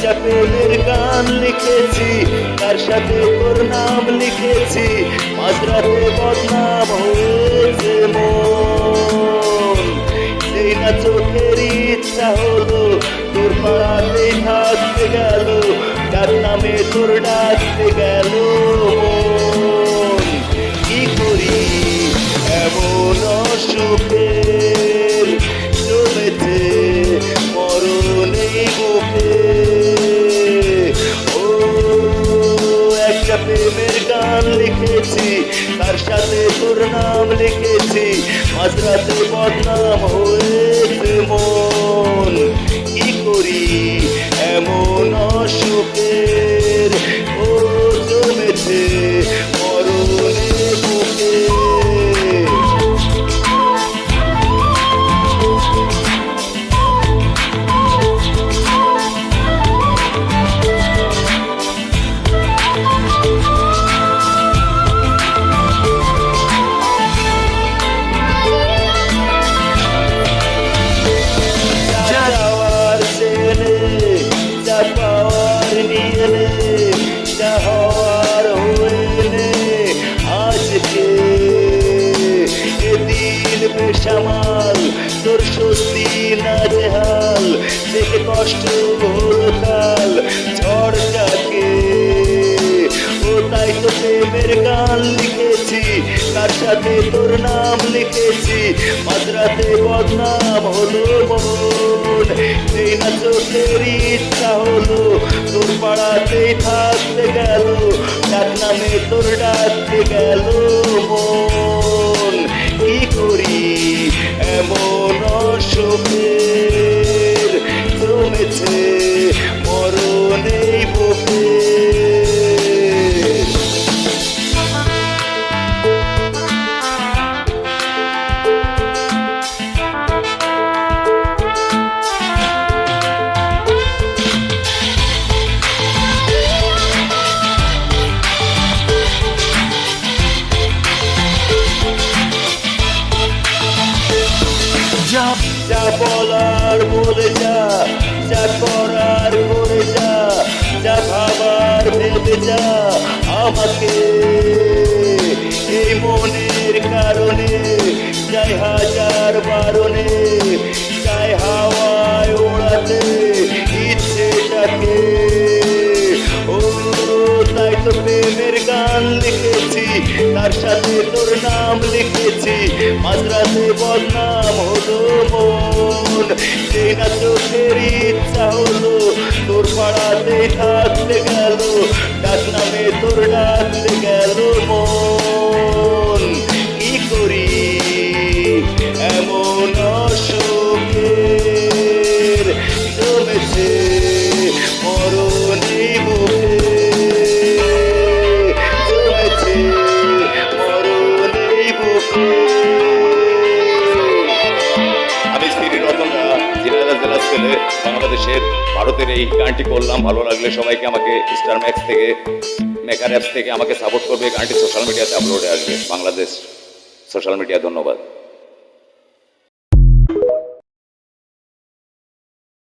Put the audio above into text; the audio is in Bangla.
একটা প্রেমের গান লিখেছি, তার সাথে তোর নাম লিখেছি মাঝরাতে বদনাম হয়েছে মন। সেই না চোখের ইচ্ছা হলো, তোর পাড়াতে থাকতে গেল, তার নামে তোর ডাকতে গেল। সাথে তোর নাম লিখেছি মাঝরাতে বদনাম হয়েছে মন। আজকে এদিন বেসামাল, তোর স্বস্তি না জেহাল দেখে কষ্ট হলো কাল, ঝড় ডাকে ও তাই তো প্রেমের গান লিখেছি, তার সাথে তোর নাম লিখেছি, মাঝরাতে বদনাম হলো মন। সেই না চোখের ইচ্ছা হলো, তোর পাড়াতেই থাকতে গেল, ডাক নামে তোর ডাকতে গেল। মন কি করি এমন অসুখের জমেছে? যা বলার বলে যা যা করার করে যা যা ভাবার ভেবে যা, আমাকে এই মনের কারণে, যাই হাজার বারণে সাথে তোর নাম লিখেছি। মাঝরাতে বদনাম হলো মন। সেই না চোখের ইচ্ছা হলো, তোর পাড়াতে থাকতে গেল। ডাক নামে তোর ডাকতে বাংলাদেশের ভারতের এই গানটি করলাম। ভালো লাগলে সবাইকে আমাকে স্টার ম্যাক্স থেকে মেকার অ্যাপস থেকে আমাকে সাপোর্ট করবে। গানটি সোশ্যাল মিডিয়াতে আপলোডে আসবে। বাংলাদেশ সোশ্যাল মিডিয়া ধন্যবাদ।